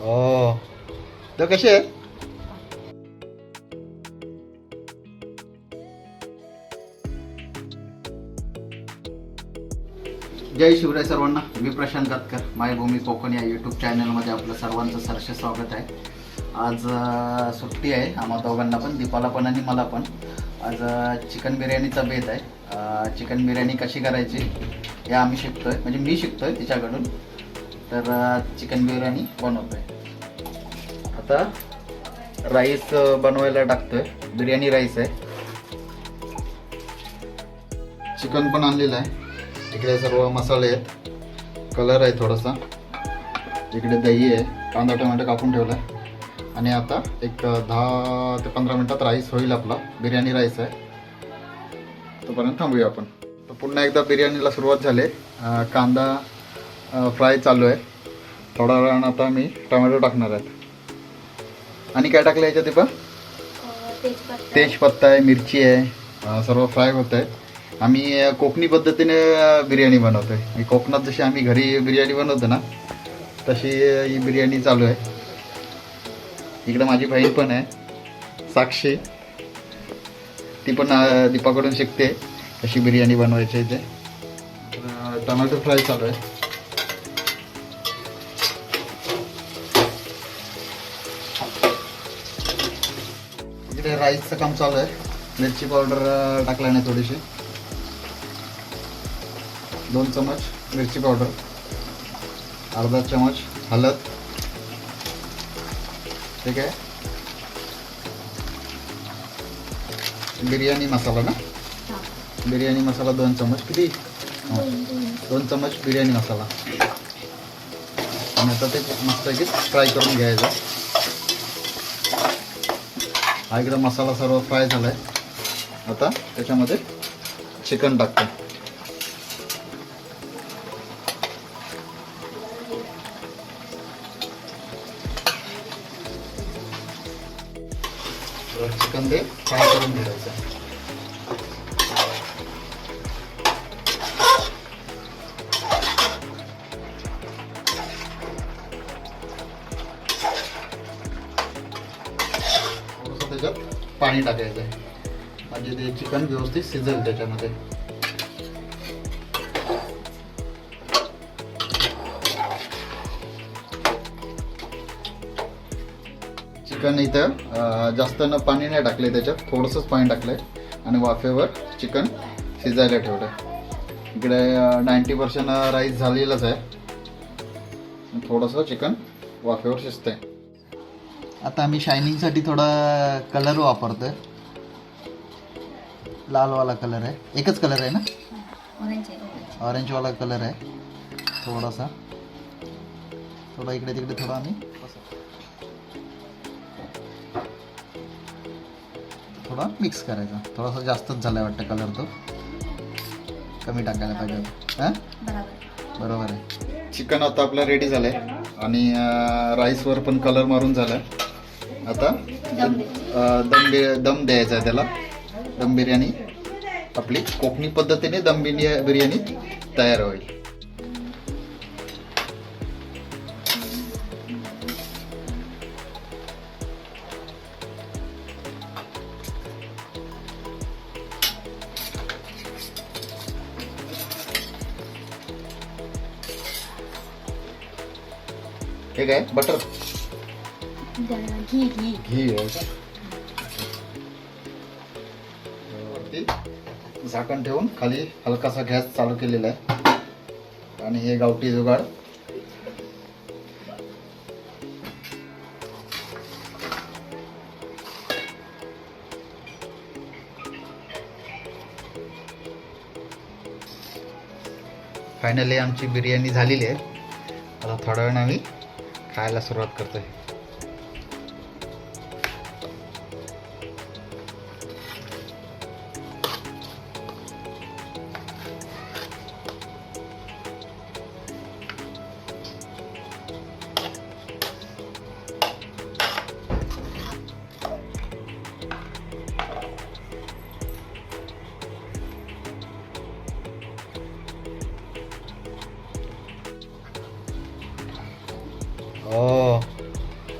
हो तर कशी आहे जय शिवराय सर्वांना मी प्रशांत गातकर मायभूमी कोकण या यूट्यूब चॅनलमध्ये आपलं सर्वांचं सरसे स्वागत आहे. आज सुट्टी आहे आम्हा दोघांना पण दीपाला पण आणि मला पण. आज चिकन बिर्याणीचा बेत आहे. चिकन बिर्याणी कशी करायची हे आम्ही शिकतोय. म्हणजे मी शिकतोय तिच्याकडून. तर चिकन बिर्याणी बनवतोय. आता राईस बनवायला टाकतोय. बिर्याणी राईस आहे. चिकन पण आणलेलं आहे. इकडे सर्व मसाले आहेत. कलर आहे थोडासा. इकडे दही आहे. कांदा टोमॅटो कापून ठेवला आहे आणि आता एक दहा ते पंधरा मिनटात राईस होईल आपला. बिर्याणी राईस आहे. तोपर्यंत थांबूया आपण. तर पुन्हा एकदा बिर्याणीला सुरुवात झाली. कांदा फ्राय चालू आहे. थोडा वेळानं आता मी टोमॅटो टाकणार आहेत आणि काय टाकलं याच्यात पण तेजपत्ता. तेजपत्ता आहे मिरची आहे. सर्व फ्राय होत आहे आम्ही कोकणी पद्धतीने बिर्याणी बनवतोय. ही कोकणात जशी आम्ही घरी बिर्याणी बनवतो ना तशी ही बिर्याणी चालू आहे. इकडे माझी बहीण पण आहे. साक्षी. ती पण दीपाकडून शिकते कशी बिर्याणी बनवायची आहे ते. टोमॅटो फ्राय चालू आहे. इकडे राईसचं काम चालू आहे. मिरची पावडर टाकला नाही थोडीशी. दोन चमच मिरची पावडर अर्धा चमच हळद. ठीक आहे? बिर्याणी मसाला ना. बिर्याणी मसाला दोन चमच. किती. दोन चमच बिर्याणी मसाला. आणि आता ते मस्तपैकी फ्राय करून घ्यायचं. हा इकडं मसाला सर्व फ्राय झाला आहे आता त्याच्यामध्ये चिकन टाकतो. चिकन ते फ्राय करून घ्यायचं. पाणी टाकायचं आहे. म्हणजे ते चिकन व्यवस्थित शिजेल त्याच्यामध्ये. चिकन इथं जास्त न पाणी नाही टाकले त्याच्यात थोडंसंच पाणी टाकलंय. आणि वाफेवर चिकन शिजायला ठेवलं इकडे नाईंटी पर्सेंट राईस झालेलंच आहे. थोडंसं चिकन वाफेवर शिजतंय. आता आम्ही शायनिंगसाठी थोडा कलर वापरतोय. लालवाला कलर आहे. एकच कलर आहे ना? ऑरेंज आहे ऑरेंज. ऑरेंजवाला कलर आहे. थोडासा. थोडा इकडे तिकडे थोडा आम्ही थोडा मिक्स करायचा. थोडासा जास्तच झाला वाटतं कलर तो. कमी टाकायला पाहिजे. हां? बरोबर. बरोबर आहे. चिकन आता आपलं रेडी झालंय. आणि अं, राईसवर पण कलर मारून झालाय. आता? दम दम द्यायचा आहे त्याला. दम बिर्याणी आपली. कोकणी पद्धतीने दम बिर्या- बिर्याणी तयार होईल. हे काय? बटर. घी घी घी आहे का? वरती झाकण ठेवून खाली हलकासा गॅस चालू केलेला आहे आणि हे गावठी जुगाड फायनली आमची बिर्याणी झालेली आहे. आता थोड्या वेळानं आम्ही खायला सुरुवात करतोय.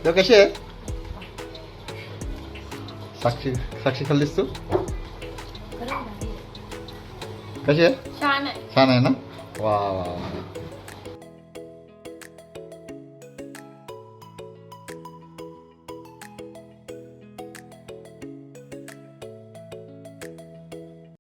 तो कशी आहे? साक्षी साक्षी खाल्लीस तू कशी आहे? छान आहे. छान आहे ना? वा वा.